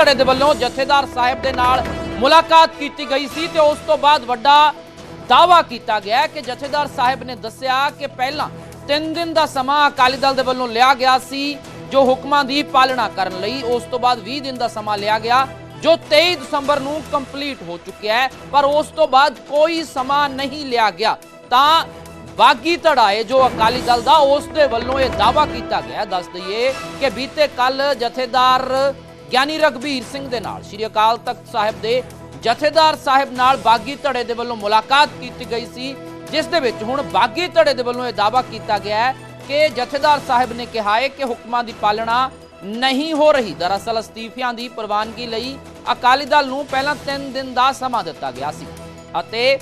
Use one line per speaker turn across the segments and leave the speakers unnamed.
ਧੜੇ ਦੇ ਵੱਲੋਂ ਜਥੇਦਾਰ ਸਾਹਿਬ ਦੇ ਨਾਲ ਮੁਲਾਕਾਤ ਕੀਤੀ ਗਈ ਸੀ ਤੇ ਉਸ ਤੋਂ ਬਾਅਦ ਵੱਡਾ ਦਾਵਾ ਕੀਤਾ ਗਿਆ ਕਿ ਜਥੇਦਾਰ ਸਾਹਿਬ ਨੇ ਦੱਸਿਆ ਕਿ ਪਹਿਲਾਂ 3 ਦਿਨ ਦਾ ਸਮਾਂ ਅਕਾਲੀ ਦਲ ਦੇ ਵੱਲੋਂ ਲਿਆ ਗਿਆ ਸੀ, ਜੋ ਹੁਕਮਾਂ ਦੀ ਪਾਲਣਾ ਕਰਨ ਲਈ ਉਸ ਤੋਂ ਬਾਅਦ 20 ਦਿਨ ਦਾ ਸਮਾਂ ਲਿਆ ਗਿਆ, ਜੋ 23 ਦਸੰਬਰ ਨੂੰ ਕੰਪਲੀਟ ਹੋ ਚੁੱਕਿਆ ਹੈ, ਪਰ ਉਸ ਤੋਂ ਬਾਅਦ ਕੋਈ ਸਮਾਂ ਨਹੀਂ ਲਿਆ ਗਿਆ। ਤਾਂ ਬਾਗੀ ਧੜਾਏ ਜੋ ਅਕਾਲੀ ਦਲ ਦਾ, ਉਸ ਦੇ ਵੱਲੋਂ ਇਹ ਦਾਵਾ ਕੀਤਾ ਗਿਆ ਦੱਸ ਦਈਏ ਕਿ ਬੀਤੇ ਕੱਲ ਜਥੇਦਾਰ ਗਿਆਨੀ ਰਗਵੀਰ ਸਿੰਘ ਦੇ ਨਾਲ ਸ੍ਰੀ ਅਕਾਲ ਤਖਤ ਸਾਹਿਬ ਦੇ ਜਥੇਦਾਰ ਸਾਹਿਬ ਨਾਲ ਬਾਗੀ ਧੜੇ ਦੇ ਵੱਲੋਂ ਮੁਲਾਕਾਤ ਕੀਤੀ ਗਈ ਸੀ, ਜਿਸ ਦੇ ਵਿੱਚ ਹੁਣ ਬਾਗੀ ਧੜੇ ਦੇ ਵੱਲੋਂ ਇਹ ਦਾਵਾ ਕੀਤਾ ਗਿਆ ਹੈ ਕਿ ਜਥੇਦਾਰ ਸਾਹਿਬ ਨੇ ਕਿਹਾ ਹੈ ਕਿ ਹੁਕਮਾਂ ਦੀ ਪਾਲਣਾ ਨਹੀਂ ਹੋ ਰਹੀ। ਦਰਅਸਲ ਅਸਤੀਫਿਆਂ ਦੀ ਪ੍ਰਵਾਨਗੀ ਲਈ ਅਕਾਲੀ ਦਲ ਨੂੰ ਪਹਿਲਾਂ 3 ਦਿਨ ਦਾ ਸਮਾਂ ਦਿੱਤਾ ਗਿਆ ਸੀ ਅਤੇ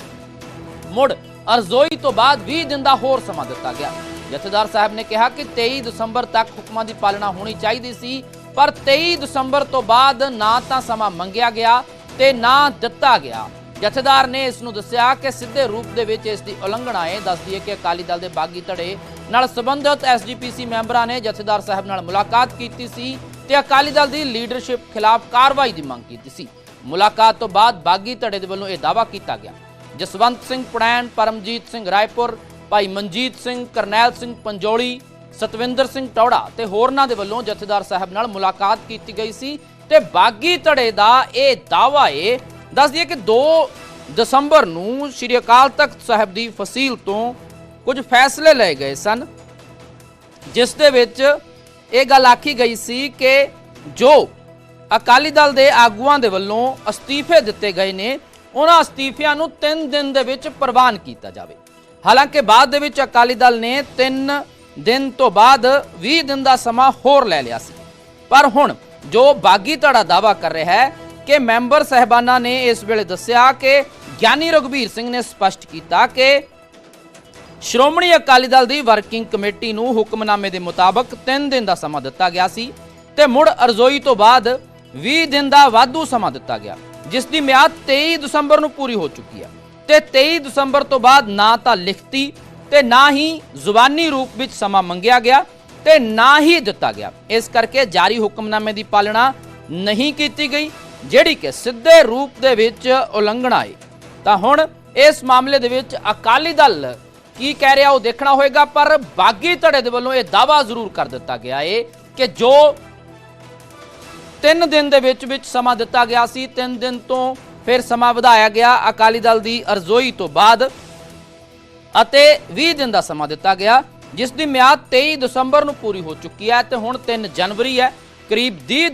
ਮੁੜ ਅਰਜ਼ੋਈ ਤੋਂ ਬਾਅਦ 20 ਦਿਨ ਦਾ ਹੋਰ ਸਮਾਂ ਦਿੱਤਾ ਗਿਆ। ਜਥੇਦਾਰ ਸਾਹਿਬ ਨੇ ਕਿਹਾ ਕਿ 23 ਦਸੰਬਰ ਤੱਕ ਹੁਕਮਾਂ ਦੀ ਪਾਲਣਾ ਹੋਣੀ ਚਾਹੀਦੀ ਸੀ। ਪਰ 23 ਦਸੰਬਰ ਤੋਂ ਬਾਅਦ ਨਾ ਤਾਂ ਸਮਾਂ ਮੰਗਿਆ ਗਿਆ ਤੇ ਨਾ ਦਿੱਤਾ ਗਿਆ। ਜਥੇਦਾਰ ਨੇ ਇਸ ਨੂੰ ਦੱਸਿਆ ਕਿ ਸਿੱਧੇ ਰੂਪ ਦੇ ਵਿੱਚ ਇਸ ਦੀ ਉਲੰਘਣਾ ਹੈ। ਦੱਸਦੀ ਹੈ ਕਿ ਅਕਾਲੀ ਦਲ ਦੇ ਬਾਗੀ ਧੜੇ ਨਾਲ ਸੰਬੰਧਿਤ ਐਸਜੀਪੀਸੀ ਮੈਂਬਰਾਂ ਨੇ ਜਥੇਦਾਰ ਸਾਹਿਬ ਨਾਲ ਮੁਲਾਕਾਤ ਕੀਤੀ ਸੀ ਤੇ ਅਕਾਲੀ ਦਲ ਦੀ ਲੀਡਰਸ਼ਿਪ ਖਿਲਾਫ ਕਾਰਵਾਈ ਦੀ ਮੰਗ ਕੀਤੀ ਸੀ। ਮੁਲਾਕਾਤ ਤੋਂ ਬਾਅਦ ਬਾਗੀ ਧੜੇ ਦੇ ਵੱਲੋਂ ਇਹ ਦਾਅਵਾ ਕੀਤਾ ਗਿਆ। ਜਸਵੰਤ ਸਿੰਘ ਪੁੜੈਣ ਪਰਮਜੀਤ ਸਿੰਘ ਰਾਏਪੁਰ, ਭਾਈ ਮਨਜੀਤ ਸਿੰਘ, ਕਰਨੈਲ ਸਿੰਘ ਪੰਜੋਲੀ ਸਤਵਿੰਦਰ ਸਿੰਘ ਟੌੜਾ ਤੇ ਹੋਰਨਾਂ ਦੇ ਵੱਲੋਂ ਜਥੇਦਾਰ ਸਾਹਿਬ ਨਾਲ ਮੁਲਾਕਾਤ ਕੀਤੀ ਗਈ ਸੀ ਤੇ ਬਾਗੀ ਧੜੇ ਦਾ ਇਹ ਦਾਅਵਾ ਏ, ਦੱਸ ਦਈਏ ਕਿ 2 ਦਸੰਬਰ ਨੂੰ ਸ੍ਰੀ ਅਕਾਲ ਤਖਤ ਸਾਹਿਬ ਦੀ ਫਸੀਲ ਤੋਂ ਕੁਝ ਫੈਸਲੇ ਲਏ ਗਏ ਸਨ, ਜਿਸ ਦੇ ਵਿੱਚ ਇਹ ਗੱਲ ਆਖੀ ਗਈ ਸੀ ਕਿ ਜੋ ਅਕਾਲੀ ਦਲ ਦੇ ਆਗੂਆਂ ਦੇ ਵੱਲੋਂ ਅਸਤੀਫੇ ਦਿੱਤੇ ਗਏ ਨੇ, ਉਹਨਾਂ ਅਸਤੀਫਿਆਂ ਨੂੰ 3 ਦਿਨ ਦੇ ਵਿੱਚ ਪ੍ਰਵਾਨ ਕੀਤਾ ਜਾਵੇ। ਹਾਲਾਂਕਿ ਬਾਅਦ ਦੇ ਵਿੱਚ ਅਕਾਲੀ ਦਲ ਨੇ 3 ਦਿਨ ਤੋਂ ਬਾਅਦ 20 ਦਿਨ ਦਾ ਸਮਾਂ ਹੋਰ ਲੈ ਲਿਆ ਸੀ। ਪਰ ਹੁਣ ਜੋ ਬਾਗੀ ਧੜਾ ਦਾਵਾ ਕਰ ਰਿਹਾ ਹੈ ਕਿ ਮੈਂਬਰ ਸਹਿਬਾਨਾਂ ਨੇ ਇਸ ਵੇਲੇ ਦੱਸਿਆ ਕਿ ਗਿਆਨੀ ਰਘਬੀਰ ਸਿੰਘ ਨੇ ਸਪਸ਼ਟ ਕੀਤਾ ਕਿ ਸ਼੍ਰੋਮਣੀ ਅਕਾਲੀ ਦਲ ਦੀ ਵਰਕਿੰਗ ਕਮੇਟੀ ਨੂੰ ਹੁਕਮਨਾਮੇ ਦੇ ਮੁਤਾਬਕ 3 ਦਿਨ ਦਾ ਸਮਾਂ ਦਿੱਤਾ ਗਿਆ ਸੀ ਤੇ ਮੁੜ ਅਰਜ਼ੋਈ ਤੋਂ ਬਾਅਦ 20 ਦਿਨ ਦਾ ਵਾਧੂ ਸਮਾਂ ਦਿੱਤਾ ਗਿਆ, ਜਿਸ ਦੀ ਮਿਆਦ 23 ਦਸੰਬਰ ਨੂੰ ਪੂਰੀ ਹੋ ਚੁੱਕੀ ਹੈ। ਤੇ 23 ਦਸੰਬਰ ਤੋਂ ਬਾਅਦ ਨਾ ਤਾਂ ਲਿਖਤੀ ਤੇ ਨਾ ਹੀ ਜ਼ੁਬਾਨੀ ਰੂਪ ਵਿੱਚ ਸਮਾਂ ਮੰਗਿਆ ਗਿਆ ਤੇ ਨਾ ਹੀ ਦਿੱਤਾ ਗਿਆ। ਇਸ ਕਰਕੇ ਜਾਰੀ ਹੁਕਮਨਾਮੇ ਦੀ ਪਾਲਣਾ ਨਹੀਂ ਕੀਤੀ ਗਈ, ਜਿਹੜੀ ਕਿ ਸਿੱਧੇ ਰੂਪ ਦੇ ਵਿੱਚ ਉਲੰਘਣਾ ਹੈ। ਤਾਂ ਹੁਣ ਇਸ ਮਾਮਲੇ ਦੇ ਵਿੱਚ ਅਕਾਲੀ ਦਲ ਕੀ ਕਹਿ ਰਿਹਾ ਉਹ ਦੇਖਣਾ ਹੋਏਗਾ, ਪਰ ਬਾਗੀ ਧੜੇ ਦੇ ਵੱਲੋਂ ਇਹ ਦਾਵਾ ਜ਼ਰੂਰ ਕਰ ਦਿੱਤਾ ਗਿਆ ਏ ਕਿ ਜੋ 3 ਦਿਨ ਦੇ ਵਿੱਚ ਵਿੱਚ ਸਮਾਂ ਦਿੱਤਾ ਗਿਆ ਸੀ 3 ਦਿਨ ਤੋਂ ਫਿਰ ਸਮਾਂ ਵਧਾਇਆ ਗਿਆ ਅਕਾਲੀ ਦਲ ਦੀ ਅਰਜ਼ੋਈ ਤੋਂ ਬਾਅਦ। ਅਤੇ 20 ਦਿਨ ਦਾ ਸਮਾਂ ਦਿੱਤਾ ਗਿਆ, ਜਿਸ ਦੀ ਮਿਆਦ 23 ਦਸੰਬਰ ਨੂੰ ਪੂਰੀ ਹੋ ਚੁੱਕੀ ਹੈ ਤੇ ਹੁਣ 3 ਜਨਵਰੀ ਹੈ। ਕਰੀਬ ਦੀ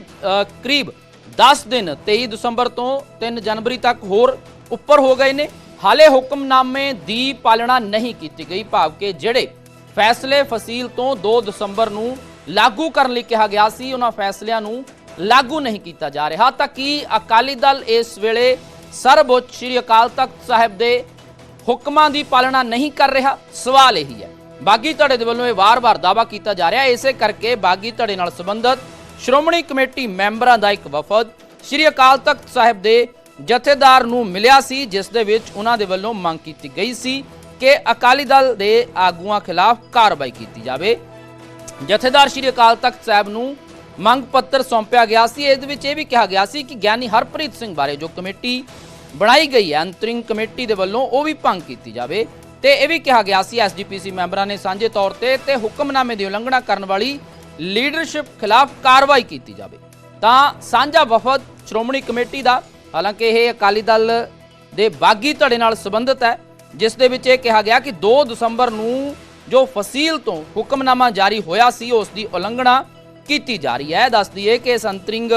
ਕਰੀਬ 10 ਦਿਨ 23 ਦਸੰਬਰ ਤੋਂ 3 ਜਨਵਰੀ ਤੱਕ ਹੋਰ ਉੱਪਰ ਹੋ ਗਏ ਨੇ। ਹਾਲੇ ਹੁਕਮਨਾਮੇ ਦੀ ਪਾਲਣਾ ਨਹੀਂ ਕੀਤੀ ਗਈ, ਭਾਵ ਕਿ ਜਿਹੜੇ ਫੈਸਲੇ ਫਸੀਲ ਤੋਂ 2 ਦਸੰਬਰ ਨੂੰ ਲਾਗੂ ਕਰਨ ਲਈ ਕਿਹਾ ਗਿਆ ਸੀ, ਉਹਨਾਂ ਫੈਸਲਿਆਂ ਨੂੰ ਲਾਗੂ ਨਹੀਂ ਕੀਤਾ ਜਾ ਰਿਹਾ। ਤਾਂ ਕੀ ਅਕਾਲੀ ਦਲ ਇਸ ਵੇਲੇ ਸਰਵਉੱਚ ਸ੍ਰੀ ਅਕਾਲ ਤਖਤ ਸਾਹਿਬ ਦੇ ਹੁਕਮਾਂ ਦੀ ਪਾਲਣਾ ਨਹੀਂ ਕਰ ਰਿਹਾ, ਸਵਾਲ ਇਹੀ ਹੈ। ਬਾਗੀ ਧੜੇ ਦੇ ਵੱਲੋਂ ਇਹ ਵਾਰ-ਵਾਰ ਦਾਵਾ ਕੀਤਾ ਜਾ ਰਿਹਾ ਇਸੇ ਕਰਕੇ ਬਾਗੀ ਧੜੇ ਨਾਲ ਸੰਬੰਧਿਤ ਸ਼੍ਰੋਮਣੀ ਕਮੇਟੀ ਮੈਂਬਰਾਂ ਦਾ ਇੱਕ ਵਫਦ ਸ੍ਰੀ ਅਕਾਲ ਤਖਤ ਸਾਹਿਬ ਦੇ ਜਥੇਦਾਰ ਨੂੰ ਮਿਲਿਆ ਸੀ, ਜਿਸ ਦੇ ਵਿੱਚ ਉਹਨਾਂ ਦੇ ਵੱਲੋਂ ਮੰਗ ਕੀਤੀ ਗਈ ਸੀ ਕਿ ਅਕਾਲੀ ਦਲ ਦੇ ਆਗੂਆਂ ਖਿਲਾਫ ਕਾਰਵਾਈ ਕੀਤੀ ਜਾਵੇ। ਜਥੇਦਾਰ ਸ਼੍ਰੀ ਅਕਾਲ ਤਖਤ ਸਾਹਿਬ ਨੂੰ ਮੰਗ ਪੱਤਰ ਸੌਂਪਿਆ ਗਿਆ ਸੀ। ਇਸ ਵਿੱਚ ਇਹ ਵੀ ਕਿਹਾ ਗਿਆ ਸੀ ਕਿ ਗਿਆਨੀ ਹਰਪ੍ਰੀਤ ਸਿੰਘ ਬਾਰੇ ਜੋ ਕਮੇਟੀ ਬਣਾਈ ਗਈ ਹੈ। ਅੰਤਰਿੰਗ ਕਮੇਟੀ ਦੇ ਵੱਲੋਂ ਉਹ ਵੀ ਭੰਗ ਕੀਤੀ ਜਾਵੇ। ਤੇ ਇਹ ਵੀ ਕਿਹਾ ਗਿਆ ਸੀ ਐਸਜੀਪੀਸੀ ਮੈਂਬਰਾਂ ਨੇ ਸਾਂਝੇ ਤੌਰ ਤੇ ਤੇ ਹੁਕਮਨਾਮੇ ਦੀ ਉਲੰਘਣਾ ਕਰਨ ਵਾਲੀ ਲੀਡਰਸ਼ਿਪ ਖਿਲਾਫ ਕਾਰਵਾਈ ਕੀਤੀ ਜਾਵੇ। ਤਾਂ ਸਾਂਝਾ ਵਫਦ ਸ਼੍ਰੋਮਣੀ ਕਮੇਟੀ ਦਾ, ਹਾਲਾਂਕਿ ਇਹ ਅਕਾਲੀ ਦਲ ਦੇ ਬਾਗੀ ਧੜੇ ਨਾਲ ਸੰਬੰਧਿਤ ਹੈ, ਜਿਸ ਦੇ ਵਿੱਚ ਇਹ ਕਿਹਾ ਗਿਆ ਕਿ 2 ਦਸੰਬਰ ਨੂੰ ਜੋ ਫਸੀਲ ਤੋਂ ਹੁਕਮਨਾਮਾ ਜਾਰੀ ਹੋਇਆ ਸੀ, ਉਸ ਦੀ ਉਲੰਘਣਾ ਕੀਤੀ ਜਾ ਰਹੀ ਹੈ। ਦੱਸ ਦਈਏ ਕਿ ਇਸ ਅੰਤਰਿੰਗ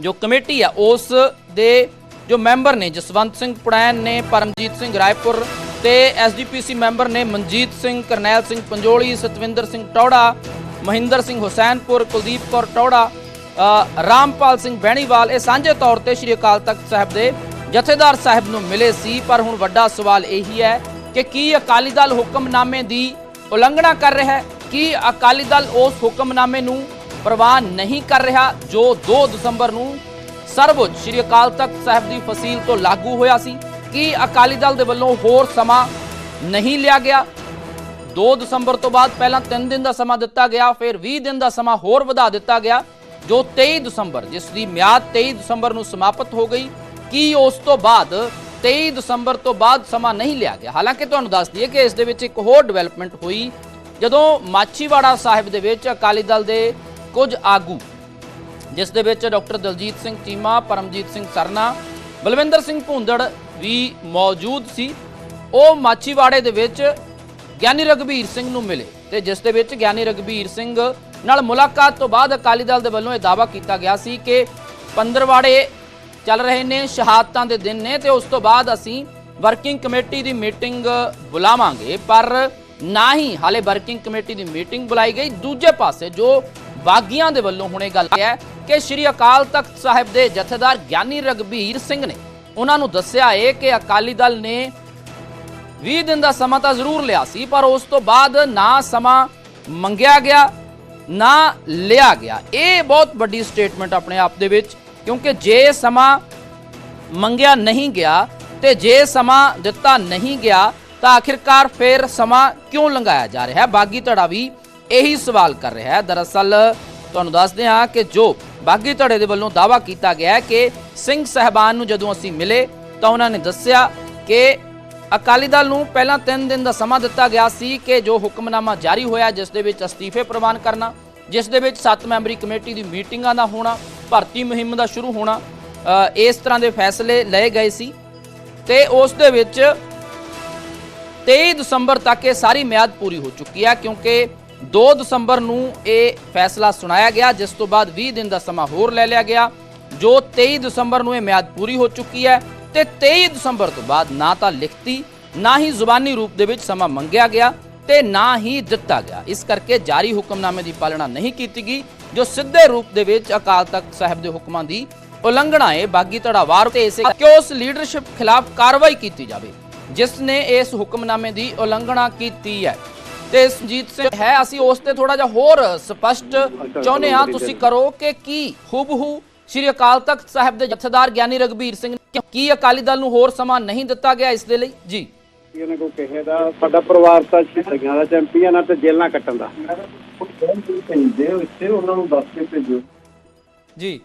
ਜੋ ਕਮੇਟੀ ਹੈ, ਉਸ ਦੇ ਜੋ ਮੈਂਬਰ ਨੇ, ਜਸਵੰਤ ਸਿੰਘ ਪੜੈਨ ਨੇ, ਪਰਮਜੀਤ ਸਿੰਘ ਰਾਏਪੁਰ ਤੇ ਐਸਡੀਪੀਸੀ ਮੈਂਬਰ ਨੇ ਮਨਜੀਤ ਸਿੰਘ, ਕਰਨੈਲ ਸਿੰਘ ਪੰਜੋਲੀ, ਸਤਵਿੰਦਰ ਸਿੰਘ ਟੌੜਾ, ਮਹਿੰਦਰ ਸਿੰਘ ਹੁਸੈਨਪੁਰ, ਕੁਲਦੀਪ ਕੌਰ ਟੌੜਾ ਰਾਮਪਾਲ ਸਿੰਘ ਬਹਿਣੀਵਾਲ ਇਹ ਸਾਂਝੇ ਤੌਰ ਤੇ ਸ੍ਰੀ ਅਕਾਲ ਤਖਤ ਸਾਹਿਬ ਦੇ ਜਥੇਦਾਰ ਸਾਹਿਬ ਨੂੰ ਮਿਲੇ ਸੀ। ਪਰ ਹੁਣ ਵੱਡਾ ਸਵਾਲ ਇਹੀ ਹੈ ਕਿ ਕੀ ਅਕਾਲੀ ਦਲ ਹੁਕਮਨਾਮੇ ਦੀ ਉਲੰਘਣਾ ਕਰ ਰਿਹਾ ਹੈ? ਕੀ ਅਕਾਲੀ ਦਲ ਉਸ ਹੁਕਮਨਾਮੇ ਨੂੰ ਪ੍ਰਵਾਨ ਨਹੀਂ ਕਰ ਰਿਹਾ ਜੋ 2 ਦਸੰਬਰ ਨੂੰ ਸਰਵਉੱਚ ਸ੍ਰੀ ਅਕਾਲ ਤਖਤ ਸਾਹਿਬ ਦੀ ਫਸੀਲ ਤੋਂ ਲਾਗੂ ਹੋਇਆ ਸੀ ਕੀ ਅਕਾਲੀ ਦਲ ਦੇ ਵੱਲੋਂ ਹੋਰ ਸਮਾਂ ਨਹੀਂ ਲਿਆ ਗਿਆ। 2 ਦਸੰਬਰ ਤੋਂ ਬਾਅਦ ਪਹਿਲਾਂ 3 ਦਿਨ ਦਾ ਸਮਾਂ ਦਿੱਤਾ ਗਿਆ, ਫਿਰ 20 ਦਿਨ ਦਾ ਸਮਾਂ ਹੋਰ ਵਧਾ ਦਿੱਤਾ ਗਿਆ, ਜੋ 23 ਦਸੰਬਰ, ਜਿਸ ਦੀ ਮਿਆਦ 23 ਦਸੰਬਰ ਨੂੰ ਸਮਾਪਤ ਹੋ ਗਈ, ਕੀ ਉਸ ਤੋਂ ਬਾਅਦ 23 ਦਸੰਬਰ ਤੋਂ ਬਾਅਦ ਸਮਾਂ ਨਹੀਂ ਲਿਆ ਗਿਆ? ਹਾਲਾਂਕਿ ਤੁਹਾਨੂੰ ਦੱਸ ਦਈਏ ਕਿ ਇਸ ਦੇ ਵਿੱਚ ਇੱਕ ਹੋਰ ਡਿਵੈਲਪਮੈਂਟ ਹੋਈ, ਜਦੋਂ ਮਾਛੀਵਾੜਾ ਸਾਹਿਬ ਦੇ ਵਿੱਚ ਅਕਾਲੀ ਦਲ ਦੇ ਕੁਝ ਆਗੂ ਜਿਸ ਦੇ ਵਿੱਚ ਡਾਕਟਰ ਦਲਜੀਤ ਸਿੰਘ ਚੀਮਾ, ਪਰਮਜੀਤ ਸਿੰਘ ਸਰਨਾ, ਬਲਵਿੰਦਰ ਸਿੰਘ ਭੁੰਦੜ ਵੀ ਮੌਜੂਦ ਸੀ। ਉਹ ਮਾਛੀਵਾੜੇ ਦੇ ਵਿੱਚ ਗਿਆਨੀ ਰਗਵੀਰ ਸਿੰਘ ਨੂੰ ਮਿਲੇ ਤੇ ਜਿਸ ਦੇ ਵਿੱਚ ਗਿਆਨੀ ਰਗਵੀਰ ਸਿੰਘ ਨਾਲ ਮੁਲਾਕਾਤ ਤੋਂ ਬਾਅਦ ਅਕਾਲੀ ਦਲ ਦੇ ਵੱਲੋਂ ਇਹ ਦਾਅਵਾ ਕੀਤਾ ਗਿਆ ਸੀ ਕਿ ਪੰਦਰਵਾੜੇ ਚੱਲ ਰਹੇ ਨੇ, ਸ਼ਹਾਦਤਾਂ ਦੇ ਦਿਨ ਨੇ ਤੇ ਉਸ ਤੋਂ ਬਾਅਦ ਅਸੀਂ ਵਰਕਿੰਗ ਕਮੇਟੀ ਦੀ ਮੀਟਿੰਗ ਬੁਲਾਵਾਂਗੇ। ਪਰ ਨਾ ਹੀ ਹਾਲੇ ਵਰਕਿੰਗ ਕਮੇਟੀ ਦੀ ਮੀਟਿੰਗ ਬੁਲਾਈ ਗਈ। ਦੂਜੇ ਪਾਸੇ ਜੋ ਬਾਗੀਆਂ ਦੇ ਵੱਲੋਂ ਹੁਣੇ ਗੱਲ ਹੈ ਕਿ ਸ਼੍ਰੀ ਅਕਾਲ ਤਖਤ ਸਾਹਿਬ ਦੇ ਜਥੇਦਾਰ ਗਿਆਨੀ ਰਗਵੀਰ ਸਿੰਘ ਨੇ ਉਹਨਾਂ ਨੂੰ ਦੱਸਿਆ ਹੈ ਕਿ ਅਕਾਲੀ ਦਲ ਨੇ 20 ਦਿਨ ਦਾ ਸਮਾਂ ਤਾਂ ਜ਼ਰੂਰ ਲਿਆ ਸੀ, ਪਰ ਉਸ ਤੋਂ ਬਾਅਦ ਨਾ ਸਮਾਂ ਮੰਗਿਆ ਗਿਆ, ਨਾ ਲਿਆ ਗਿਆ। ਇਹ ਬਹੁਤ ਵੱਡੀ ਸਟੇਟਮੈਂਟ ਆਪਣੇ ਆਪ ਦੇ ਵਿੱਚ, ਕਿਉਂਕਿ ਜੇ ਸਮਾਂ ਮੰਗਿਆ ਨਹੀਂ ਗਿਆ ਤੇ ਜੇ ਸਮਾਂ ਦਿੱਤਾ ਨਹੀਂ ਗਿਆ, ਤਾਂ ਆਖਿਰਕਾਰ ਫਿਰ ਸਮਾਂ ਕਿਉਂ ਲੰਘਾਇਆ ਜਾ ਰਿਹਾ? ਹੈ ਬਾਗੀ ਧੜਾ ਵੀ ਇਹੀ ਸਵਾਲ ਕਰ ਰਿਹਾ ਹੈ। ਦਰਅਸਲ ਤੁਹਾਨੂੰ ਦੱਸਦੇ ਹਾਂ ਕਿ ਜੋ ਬਾਗੀ ਧੜੇ ਦੇ ਵੱਲੋਂ ਦਾਵਾ ਕੀਤਾ ਗਿਆ ਕਿ ਸਿੰਘ ਸਹਿਬਾਨ ਨੂੰ ਜਦੋਂ ਅਸੀਂ ਮਿਲੇ ਤਾਂ ਉਹਨਾਂ ਨੇ ਦੱਸਿਆ ਕਿ ਅਕਾਲੀ ਦਲ ਨੂੰ ਪਹਿਲਾਂ 3 ਦਿਨ ਦਾ ਸਮਾਂ ਦਿੱਤਾ ਗਿਆ ਸੀ ਕਿ ਜੋ ਹੁਕਮਨਾਮਾ ਜਾਰੀ ਹੋਇਆ ਜਿਸ ਦੇ ਵਿੱਚ ਅਸਤੀਫੇ ਪ੍ਰਵਾਨ ਕਰਨਾ, ਜਿਸ ਦੇ ਵਿੱਚ 7 ਮੈਂਬਰੀ ਕਮੇਟੀ ਦੀ ਮੀਟਿੰਗਾਂ ਦਾ ਹੋਣਾ, ਭਰਤੀ ਮੁਹਿੰਮ ਦਾ ਸ਼ੁਰੂ ਹੋਣਾ ਇਸ ਤਰ੍ਹਾਂ ਦੇ ਫੈਸਲੇ ਲਏ ਗਏ ਸੀ ਤੇ ਉਸ ਦੇ ਵਿੱਚ 23 ਦਸੰਬਰ ਤੱਕ ਇਹ ਸਾਰੀ ਮਿਆਦ ਪੂਰੀ ਹੋ ਚੁੱਕੀ ਹੈ ਕਿਉਂਕਿ 2 ਦਸੰਬਰ ਨੂੰ ਇਹ ਫੈਸਲਾ ਸੁਣਾਇਆ ਗਿਆ, ਜਿਸ ਤੋਂ ਬਾਅਦ 20 ਦਿਨ ਦਾ ਸਮਾਂ ਹੋਰ ਲੈ ਲਿਆ ਗਿਆ, ਜੋ 23 ਦਸੰਬਰ ਨੂੰ ਇਹ ਮਿਆਦ ਪੂਰੀ ਹੋ ਚੁੱਕੀ ਹੈ ਤੇ 23 ਦਸੰਬਰ ਤੋਂ ਬਾਅਦ ਨਾ ਤਾਂ ਲਿਖਤੀ, ਨਾ ਹੀ ਜ਼ੁਬਾਨੀ ਰੂਪ ਦੇ ਵਿੱਚ ਸਮਾਂ ਮੰਗਿਆ ਗਿਆ ਤੇ ਨਾ ਹੀ ਦਿੱਤਾ ਗਿਆ। ਇਸ ਕਰਕੇ ਜਾਰੀ ਹੁਕਮਨਾਮੇ ਦੀ ਪਾਲਣਾ ਨਹੀਂ ਕੀਤੀ ਗਈ, ਜੋ ਸਿੱਧੇ ਰੂਪ ਦੇ ਵਿੱਚ ਅਕਾਲ ਤਖਤ ਸਾਹਿਬ ਦੇ ਹੁਕਮਾਂ ਦੀ ਉਲੰਘਣਾ ਹੈ, ਬਾਗੀ ਧੜਾਵਾਰ ਤੇ ਇਸੇ ਕਿ ਉਸ ਲੀਡਰਸ਼ਿਪ ਖਿਲਾਫ ਕਾਰਵਾਈ ਕੀਤੀ ਜਾਵੇ, ਜਿਸ ਨੇ ਇਸ ਹੁਕਮਨਾਮੇ ਦੀ ਉਲੰਘਣਾ ਕੀਤੀ ਹੈ। ਤੇ ਸੰਜੀਤ ਸਿੰਘ ਹੈ ਅਸੀਂ ਉਸ ਤੇ ਥੋੜਾ ਜਿਹਾ ਹੋਰ ਸਪਸ਼ਟ ਚਾਹੁੰਦੇ ਹਾਂ। ਤੁਸੀਂ ਕਰੋ ਕਿ ਕੀ ਹੂਬਹੂ ਸ਼੍ਰੀ ਅਕਾਲ ਤਖਤ ਸਾਹਿਬ ਦੇ ਜਥੇਦਾਰ ਗਿਆਨੀ ਰਗਬੀਰ ਸਿੰਘ ਨੇ ਕੀ ਅਕਾਲੀ ਦਲ ਨੂੰ ਹੋਰ ਸਮਾਂ ਨਹੀਂ ਦਿੱਤਾ ਗਿਆ ਇਸ ਦੇ ਲਈ? ਜੀ।
ਕਿ ਦਾ ਸਾਡਾ ਪਰਿਵਾਰ ਤਾਂ ਸ਼ਹੀਦਾਂ ਦਾ ਚੈਂਪੀਅਨ ਆ ਤੇ ਜੇਲ੍ਹਾਂ ਕੱਟਣ ਦਾ।
ਭੇਜਦੇ ਹੋ ਇੱਥੇ ਉਹਨਾਂ ਨੂੰ ਦੱਸ ਕੇ ਭੇਜੋ।
ਜੀ।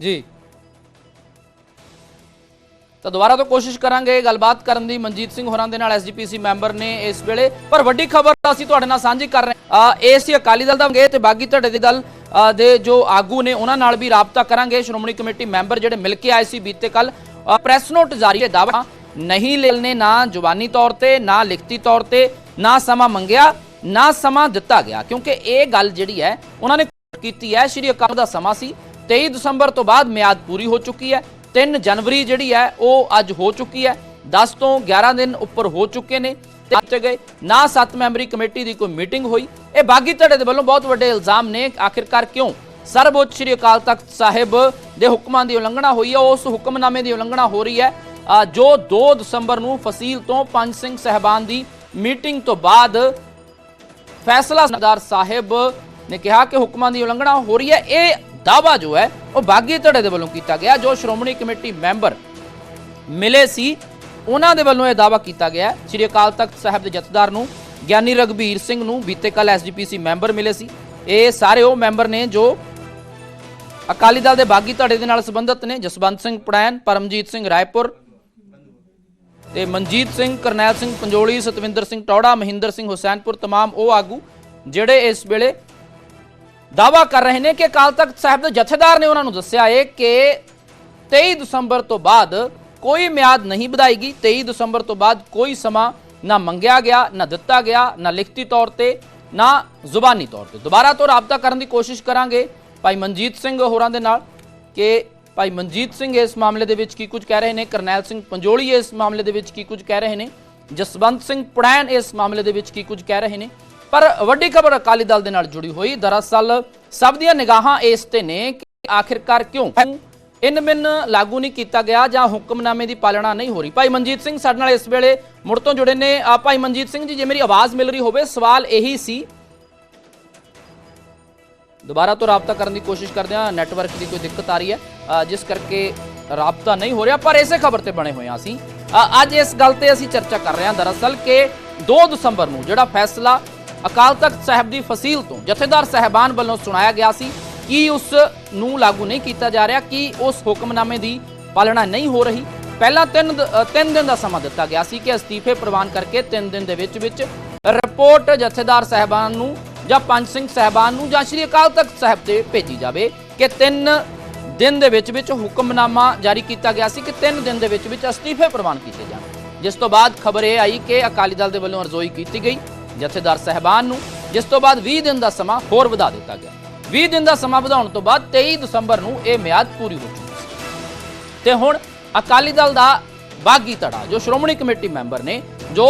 ਜੀ। ਤਾਂ ਦੁਬਾਰਾ ਤੋਂ ਕੋਸ਼ਿਸ਼ ਕਰਾਂਗੇ ਗੱਲਬਾਤ ਕਰਨ ਦੀ। ਮਨਜੀਤ ਸਿੰਘ ਹੋਰਾਂ ਦੇ ਨਾਲ ਐਸਜੀਪੀਸੀ ਮੈਂਬਰ ਨੇ ਇਸ ਵੇਲੇ। ਪਰ ਵੱਡੀ ਖਬਰ ਅਸੀਂ ਤੁਹਾਡੇ ਨਾਲ ਸਾਂਝੀ ਕਰ ਰਹੇ ਹਾਂ। ਇਹ ਸੀ ਅਕਾਲੀ ਦਲ ਦਾ ਮੰਗੇ ਤੇ ਬਾਗੀ ਧੜੇ ਦੀ ਦਲ ਅ, ਦੇ ਜੋ ਆਗੂ ਨੇ ਉਹਨਾਂ ਨਾਲ ਵੀ ਰਾਬਤਾ ਕਰਾਂਗੇ। ਸ਼੍ਰੋਮਣੀ ਕਮੇਟੀ ਮੈਂਬਰ ਜਿਹੜੇ ਮਿਲ ਕੇ ਆਏ ਸੀ ਬੀਤੇ ਕੱਲ ਪ੍ਰੈਸ ਨੋਟ ਜਾਰੀ ਹੈ ਦਾਵਾ ਨਹੀਂ ਲੈਣੇ ਨਾ ਜ਼ੁਬਾਨੀ ਤੌਰ ਤੇ ਨਾ ਲਿਖਤੀ ਤੌਰ ਤੇ ਨਾ ਸਮਾਂ ਮੰਗਿਆ ਨਾ ਸਮਾਂ ਦਿੱਤਾ ਗਿਆ। ਕਿਉਂਕਿ ਇਹ ਗੱਲ ਜਿਹੜੀ ਹੈ ਉਹਨਾਂ ਨੇ ਕੀਤੀ ਹੈ ਸ਼੍ਰੀ ਅਕਾਲ ਦਾ ਸਮਾਂ ਸੀ। 23 ਦਸੰਬਰ ਤੋਂ ਬਾਅਦ ਮਿਆਦ ਪੂਰੀ ਹੋ ਚੁੱਕੀ ਹੈ। 3 ਜਨਵਰੀ ਜਿਹੜੀ ਹੈ, ਉਹ ਅੱਜ ਹੋ ਚੁੱਕੀ ਹੈ। 10 ਤੋਂ 11 ਦਿਨ ਉੱਪਰ ਹੋ ਚੁੱਕੇ ਨੇ ਤੇ ਗਏ। ਨਾ 7 ਮੈਂਬਰੀ ਕਮੇਟੀ ਦੀ ਕੋਈ ਮੀਟਿੰਗ ਹੋਈ। ਇਹ ਬਾਗੀ ਧੜੇ ਦੇ ਵੱਲੋਂ ਬਹੁਤ ਵੱਡੇ ਇਲਜ਼ਾਮ ਨੇ। ਆਖਿਰਕਾਰ ਕਿਉਂ? ਸਰਵਉੱਚ ਸ਼੍ਰੀ ਅਕਾਲ ਤਖਤ ਸਾਹਿਬ ਦੇ ਹੁਕਮਾਂ ਦੀ ਉਲੰਘਣਾ ਹੋਈ ਹੈ। ਉਸ ਹੁਕਮਨਾਮੇ ਦੀ ਉਲੰਘਣਾ ਹੋ ਰਹੀ ਹੈ। ਜੋ 2 ਦਸੰਬਰ ਨੂੰ ਫਸੀਲ ਤੋਂ ਪੰਜ ਸਿੰਘ ਸਹਿਬਾਨ ਦੀ ਮੀਟਿੰਗ ਤੋਂ ਬਾਅਦ ਫੈਸਲਾ ਸਰਦਾਰ ਸਾਹਿਬ ਨੇ ਕਿਹਾ ਕਿ ਹੁਕਮਾਂ ਦੀ ਉਲੰਘਣਾ ਹੋ ਰਹੀ ਹੈ। ਇਹ ਦਾਵਾ ਜੋ ਹੈ ਉਹ ਬਾਗੀ ਧੜੇ ਦੇ ਵੱਲੋਂ ਕੀਤਾ ਗਿਆ ਜੋ ਸ਼੍ਰੋਮਣੀ ਕਮੇਟੀ ਮੈਂਬਰ ਮਿਲੇ ਸੀ ਉਹਨਾਂ ਦੇ ਵੱਲੋਂ ਇਹ ਦਾਵਾ ਕੀਤਾ ਗਿਆ ਹੈ। ਸ੍ਰੀ ਅਕਾਲ ਤਖਤ ਸਾਹਿਬ ਦੇ ਜਥੇਦਾਰ ਨੂੰ ਗਿਆਨੀ ਰਗਬੀਰ ਸਿੰਘ ਨੂੰ ਬੀਤੇ ਕੱਲ ਐਸਜੀਪੀਸੀ ਮੈਂਬਰ ਮਿਲੇ ਸੀ ਇਹ ਸਾਰੇ ਉਹ ਮੈਂਬਰ ਨੇ ਜੋ ਅਕਾਲੀ ਦਲ ਦੇ ਬਾਗੀ ਧੜੇ ਦੇ ਨਾਲ ਸੰਬੰਧਿਤ ਨੇ ਜਸਵੰਤ ਸਿੰਘ ਪੜੈਨ ਪਰਮਜੀਤ ਸਿੰਘ ਰਾਏਪੁਰ ਤੇ ਮਨਜੀਤ ਸਿੰਘ ਕਰਨੈਲ ਸਿੰਘ ਪੰਜੋਲੀ ਸਤਵਿੰਦਰ ਸਿੰਘ ਟੌੜਾ ਮਹਿੰਦਰ ਸਿੰਘ ਹੁਸੈਨਪੁਰ तमाम ਉਹ ਆਗੂ ਜਿਹੜੇ ਇਸ ਵੇਲੇ ਦਾਵਾ ਕਰ ਰਹੇ ਨੇ ਕਿ ਅਕਾਲ ਤਖਤ ਸਾਹਿਬ ਦੇ ਜਥੇਦਾਰ ਨੇ ਉਹਨਾਂ ਨੂੰ ਦੱਸਿਆ ਹੈ ਕਿ 23 ਦਸੰਬਰ ਤੋਂ ਬਾਅਦ ਕੋਈ ਮਿਆਦ ਨਹੀਂ ਵਧਾਈ ਗਈ 23 ਦਸੰਬਰ ਤੋਂ ਬਾਅਦ ਕੋਈ ਸਮਾਂ ਨਾ ਮੰਗਿਆ ਗਿਆ, ਨਾ ਦਿੱਤਾ ਗਿਆ, ਨਾ ਲਿਖਤੀ ਤੌਰ ਤੇ, ਨਾ ਜ਼ੁਬਾਨੀ ਤੌਰ ਤੇ। ਦੁਬਾਰਾ ਤੋਂ ਰਾਬਤਾ ਕਰਨ ਦੀ ਕੋਸ਼ਿਸ਼ ਕਰਾਂਗੇ ਭਾਈ ਮਨਜੀਤ ਸਿੰਘ ਹੋਰਾਂ ਦੇ ਨਾਲ ਕਿ ਭਾਈ ਮਨਜੀਤ ਸਿੰਘ ਇਸ ਮਾਮਲੇ ਦੇ ਵਿੱਚ ਕੀ ਕੁਝ ਕਹਿ ਰਹੇ ਨੇ, ਕਰਨੈਲ ਸਿੰਘ ਪੰਜੋਲੀ ਇਸ ਮਾਮਲੇ ਦੇ ਵਿੱਚ ਕੀ ਕੁਝ ਕਹਿ ਰਹੇ ਨੇ, ਜਸਵੰਤ ਸਿੰਘ ਪੜੈਨ ਇਸ ਮਾਮਲੇ ਦੇ ਵਿੱਚ ਕੀ ਕੁਝ ਕਹਿ ਰਹੇ ਨੇ ਪਰ ਵੱਡੀ ਖਬਰ ਅਕਾਲੀ ਦਲ ਦੇ ਨਾਲ ਜੁੜੀ ਹੋਈ। ਦਰਅਸਲ, ਸਭ ਦੀਆਂ ਨਿਗਾਹਾਂ ਇਸ ਤੇ ਨੇ ਕਿ ਆਖਿਰਕਾਰ ਕਿਉਂ ਇਨ ਬਿਨ ਲਾਗੂ ਨਹੀਂ ਕੀਤਾ ਗਿਆ ਜਾਂ ਹੁਕਮਨਾਮੇ ਦੀ ਪਾਲਣਾ ਨਹੀਂ ਹੋ ਰਹੀ। ਭਾਈ ਮਨਜੀਤ ਸਿੰਘ ਸਾਡੇ ਨਾਲ ਇਸ ਵੇਲੇ ਮੁੜ ਤੋਂ ਜੁੜੇ ਨੇ। ਆ ਭਾਈ ਮਨਜੀਤ ਸਿੰਘ ਜੀ, ਜੇ ਮੇਰੀ ਆਵਾਜ਼ ਮਿਲ ਰਹੀ ਹੋਵੇ, ਸਵਾਲ ਇਹੀ ਸੀ। ਦੁਬਾਰਾ ਤੋਂ ਰਾਬਤਾ ਕਰਨ ਦੀ ਕੋਸ਼ਿਸ਼ ਕਰਦੇ ਹਾਂ। ਨੈਟਵਰਕ ਦੀ ਕੋਈ ਦਿੱਕਤ ਆ ਰਹੀ ਹੈ। ਜਿਸ ਕਰਕੇ ਰਾਬਤਾ ਨਹੀਂ ਹੋ ਰਿਹਾ, ਪਰ ਇਸੇ ਖਬਰ ਤੇ ਬਣੇ ਹੋਏ ਹਾਂ ਅਸੀਂ। ਅੱਜ ਇਸ ਗੱਲ ਤੇ ਅਸੀਂ ਚਰਚਾ ਕਰ ਰਹੇ ਹਾਂ। ਦਰਅਸਲ ਕਿ 2 ਦਸੰਬਰ ਨੂੰ ਜਿਹੜਾ ਫੈਸਲਾ ਅਕਾਲ ਤਖਤ ਸਾਹਿਬ ਦੀ ਫਸੀਲ ਤੋਂ ਜਥੇਦਾਰ ਸਹਿਬਾਨ ਵੱਲੋਂ ਸੁਣਾਇਆ ਗਿਆ ਸੀ ਕਿ ਉਸ ਨੂੰ ਲਾਗੂ ਨਹੀਂ ਕੀਤਾ ਜਾ ਰਿਹਾ, ਕਿ ਉਸ ਹੁਕਮਨਾਮੇ ਦੀ ਪਾਲਣਾ ਨਹੀਂ ਹੋ ਰਹੀ। ਪਹਿਲਾਂ 3 3 ਦਿਨ ਦਾ ਸਮਾਂ ਦਿੱਤਾ ਗਿਆ ਸੀ ਕਿ ਅਸਤੀਫੇ ਪ੍ਰਵਾਨ ਕਰਕੇ 3 ਦਿਨ ਦੇ ਵਿੱਚ ਵਿੱਚ ਰਿਪੋਰਟ ਜਥੇਦਾਰ ਸਹਿਬਾਨ ਨੂੰ ਜਾਂ ਪੰਜ ਸਿੰਘ ਸਹਿਬਾਨ ਨੂੰ ਜਾਂ ਸ਼੍ਰੀ ਅਕਾਲ ਤਖਤ ਸਾਹਿਬ ਤੇ ਭੇਜੀ ਜਾਵੇ ਕਿ 3 ਦਿਨ ਦੇ ਵਿੱਚ ਵਿੱਚ ਹੁਕਮਨਾਮਾ ਜਾਰੀ ਕੀਤਾ ਗਿਆ ਸੀ ਕਿ 3 ਦਿਨ ਦੇ ਵਿੱਚ ਵਿੱਚ ਅਸਤੀਫੇ ਪ੍ਰਵਾਨ ਕੀਤੇ ਜਾਣ। ਜਿਸ ਤੋਂ ਬਾਅਦ ਖਬਰ ਇਹ ਆਈ ਕਿ ਅਕਾਲੀ ਦਲ ਦੇ ਵੱਲੋਂ ਅਰਜ਼ੋਈ ਕੀਤੀ ਗਈ। ਜਥੇਦਾਰ ਸਹਿਬਾਨ ਨੂੰ, ਜਿਸ ਤੋਂ ਬਾਅਦ 20 ਦਿਨ ਦਾ ਸਮਾਂ ਹੋਰ ਵਧਾ ਦਿੱਤਾ ਗਿਆ। 20 ਦਿਨ ਦਾ ਸਮਾਂ ਵਧਾਉਣ ਤੋਂ ਬਾਅਦ 23 ਦਸੰਬਰ ਨੂੰ ਇਹ ਮਿਆਦ ਪੂਰੀ ਹੋ ਚੁੱਕੀ ਸੀ। ਤੇ ਹੁਣ ਅਕਾਲੀ ਦਲ ਦਾ ਬਾਗੀ ਧੜਾ, ਜੋ ਸ਼੍ਰੋਮਣੀ ਕਮੇਟੀ ਮੈਂਬਰ ਨੇ, ਜੋ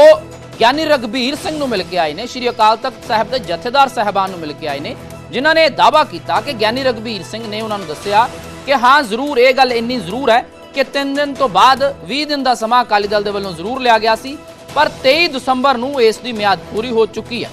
ਗਿਆਨੀ ਰਗਬੀਰ ਸਿੰਘ ਨੂੰ ਮਿਲ ਕੇ ਆਏ ਨੇ, ਸ਼੍ਰੀ ਅਕਾਲ ਤਖਤ ਸਾਹਿਬ ਦੇ ਜਥੇਦਾਰ ਸਹਿਬਾਨ ਨੂੰ ਮਿਲ ਕੇ ਆਏ ਨੇ, ਜਿਨ੍ਹਾਂ ਨੇ ਇਹ ਦਾਵਾ ਕੀਤਾ ਕਿ ਗਿਆਨੀ ਰਗਬੀਰ ਸਿੰਘ ਨੇ ਉਹਨਾਂ ਨੂੰ ਦੱਸਿਆ ਕਿ ਹਾਂ, ਜ਼ਰੂਰ, ਇਹ ਗੱਲ ਇੰਨੀ ਜ਼ਰੂਰ ਹੈ ਕਿ 3 ਦਿਨ ਤੋਂ ਬਾਅਦ 20 ਦਿਨ ਦਾ ਸਮਾਂ ਅਕਾਲੀ ਦਲ ਦੇ ਵੱਲੋਂ ਜ਼ਰੂਰ ਲਿਆ ਗਿਆ ਸੀ। ਪਰ 23 ਦਸੰਬਰ ਨੂੰ ਇਸ ਦੀ ਮਿਆਦ ਪੂਰੀ ਹੋ ਚੁੱਕੀ ਹੈ।